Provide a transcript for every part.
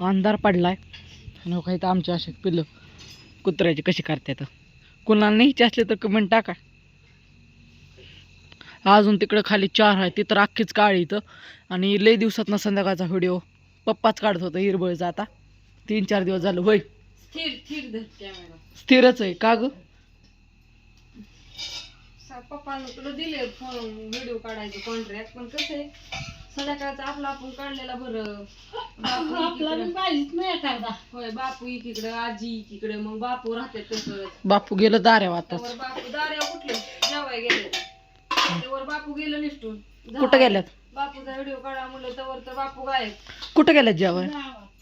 अंधार पडलाय. आणि काही तर आमच्या असे पिल्लं कुत्र्याची कशी करतात कुणाला न्यायची असले तर कमेंट टाका. अजून तिकडं खाली चार आहे ती तर अख्खीच काळी इथं. आणि लय दिवसात संध्याकाळचा व्हिडिओ. पप्पाच काढत होता हिरबळचा आता तीन चार दिवस झालं. कॅमेरा स्थिरच आहे का ग? पप्पानं तुला दिले फोन व्हिडिओ काढायचं कॉन्ट्रॅक्ट पण कसं आहे? संध्याकाळचं आपलं आपण काढलेला बरं. बापू एकीकडं- होय बापू एकीकडं आजी एकीकडे मग बापू राहतात तसं बापू गेलं दाऱ्या आताच त्यावर बापू दार्या कुठले? जेवाय गेले बापू गेलं निष्ठून. कुठं गेल्यात बापूचा व्हिडिओ काढा म्हणलं तर तर बापू गायब. कुठं गेल्यात जेवण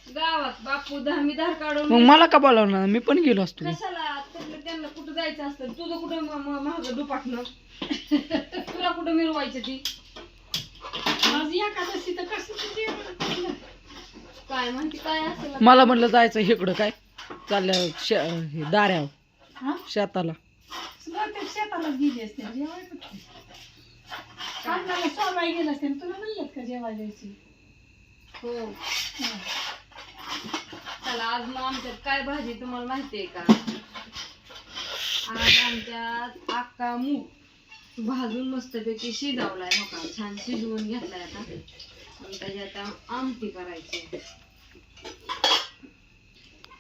गावात. बापू दहा मी धार काढून मग मला का बोलावणार? मी पण गेलो असतो कशाला? त्यांना कुठं जायचं असतं? तुझं कुठं महाग दुपाटणं? तुला कुठं मिरवायचं ती? काय म्हणते काय असेल मला म्हणलं जायचं इकडं काय? चालल्या शे हे दाऱ्यावर शेताला. शेताला गेली असते जेवायला कांद्याला सोलवाय गेलं असते तुला म्हणलं का जेवायला जायची हो. चला आज मग आमच्यात काय भाजी तुम्हाला माहिती आहे का? आज आमच्यात अक्का मूग. भाजून मस्तपैकी शिजवलाय हो का छान शिजवून घेतलाय आता. आणि त्याची आता आमटी करायची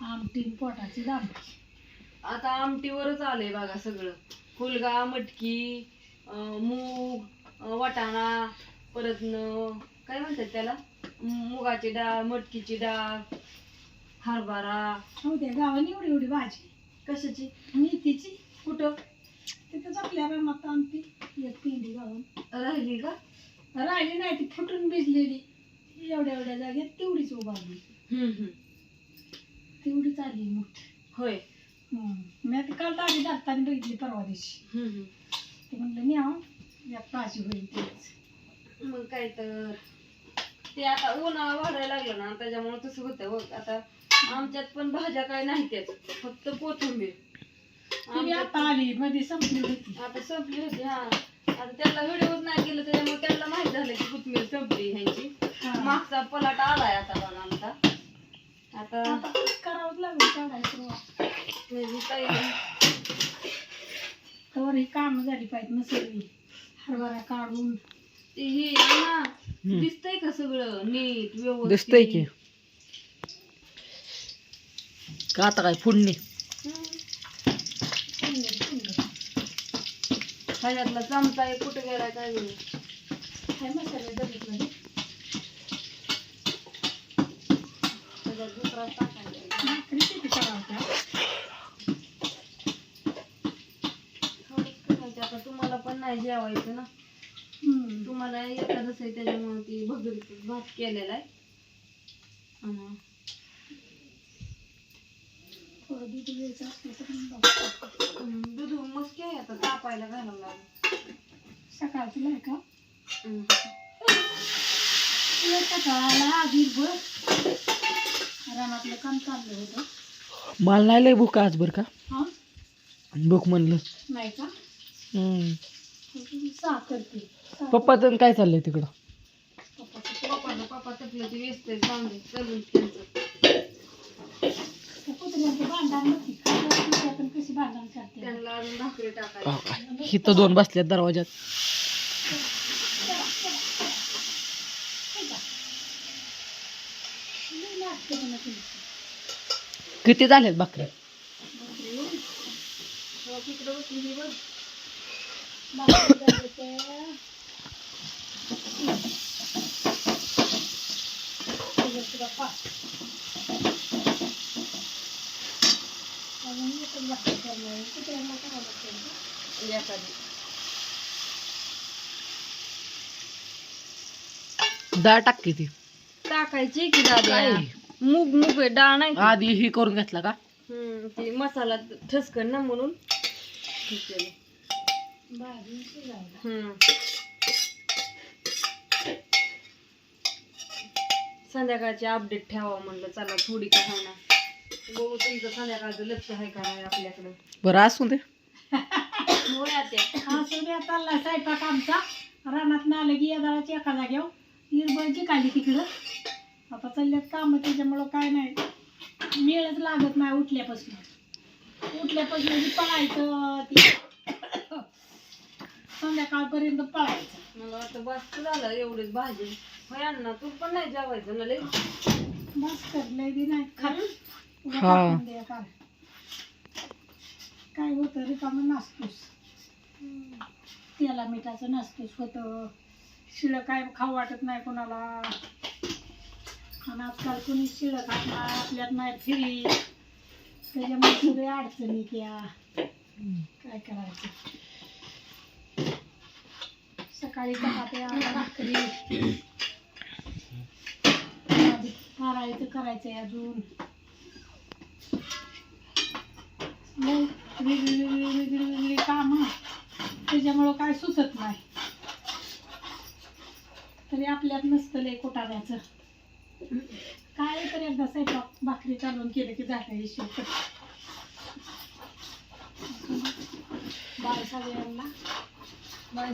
आमटी पोटाची दाम आता आमटीवरच आलंय बघा सगळं. फुलगा मटकी मूग वाटाणा परत काय म्हणतात त्याला? मुगाची डाळ मटकीची डाळ हरभरा. हो त्या गावाने एवढी एवढी भाजी. कशाची? मेथीची. कुठं? तिथंच आपल्या रामात आमटी एक पिंडी गावून राहिली का? राहिली नाही ती फुटून भिजलेली. एवढ्या एवढ्या जागेत तेवढीच उभारली हम्म, हम्म. तेवढीच आली मोठी. होय. मी आता काल दाढी दाखताना बघितली परवा दिवशी. हम्म, हम्म. ते म्हणलं न्या यात ताजी होईल तेच. मग काय तर. ते आता उन्हाळा वाढायला लागलं ना त्याच्यामुळे तसं होतं आता आमच्यात पण भाज्या काय नाही त्याच फक्त कोथिंबीर. ती आमच्यात आता आली मध्ये संपली होती. आता संपली होती हा. आता त्याला व्हिडिओच नाही केलं त्याच्यामुळे त्याला माहीत झालं की कोथिंबीर संपली ह्यांची. हा. मागचा पलाट आलाय आता बघा आमचा. आता आता करावंच लागेल काढायचं काही तर ही काम झाली पाहिजे ना सगळी. हरभरा काढून. ते हे ना दिसतंय का सगळं? नीट व्यवस्थित. दिसतंय की. का आता काय फुडणी ह्याच्यातला चमचा एक कुठे गेलाय काय काय मसाले बघितलं त्याच्यात दुसरा टाकायचा भाकरी किती करावत्या थोडंच करायचं आता तुम्हाला पण नाही जेवायचं ना. तुम्हाला एखादंच आहे त्याच्यामुळे ती भगरी भात केलेला आहे. आणि थोडं दूध मग आहे आता तापायला घालावं लागेल सकाळचं नाही का सकाळला रानातलं काम चाललं होतं मला नाही लय भूक आज बरं का? हा? भूक म्हणलं. नाही का? पप्पाचं काय चाललंय तिकडं? पप्पाचं पप्पा तपलं ते व्यस्त चांगले चलून त्यांचं इथं दोन बसल्यात दरवाजात किती झालेत भाकरी हो, तिकडं बसली ही बघ भाकरी झाली तर त्याच्यात सुद्धा पाच. अजून एकच करणार ना. एखादी डाळ टाक किती टाकायची की दादा मूग मूग आहे डाळ नाही का? आधी ही करून घेतला का हम्म, ते मसाला ठसकन ना म्हणून हे केलं. हम्म. संध्याकाळची अपडेट ठेवा म्हणलं चला थोडी का होणार बघू तुमचं संध्याकाळचं लक्ष आहे का नाही आपल्याकडं? बरं असू दे. हा सूर्या चालला स्वयंपाक आमचा. रानात आलं की एका जाग्यावर तिकडं. आता चालल्यात कामं त्याच्यामुळं काय नाही. मेळच लागत नाही उठल्यापासून. पळायचं ती संध्याकाळपर्यंत पळायचं. मला वाटतं बस झालं एवढीच भाजी. होय अण्णा तू पण नाही जेवायचं ना लई बस करलंय बी नाही खात. उगा हा. टाकून द्या काय काय होतं रिकामं नाचतोस तेला मिठाचं नाचतोस होतं. शिळं काय खाऊ वाटत नाही कोणाला. आणि आजकाल कोणी शिळं खात नाही आपल्यात नाही फ्री. त्याच्यामुळे सगळे अडचणी त्या. काय करायचं? सकाळी चपात्या भाकरी. मारायचं करायचंय अजून. लय वेगळी वेगळी वेगळी वेगळी कामं. त्याच्यामुळं काय सुचत नाही. तरी आपल्यात नसतं लय कोटाऱ्याचं काय तर एकदा स्वयंपाक भाकरी चालवून केलं की झालं हिशोब बाय सगळ्यांना. बाय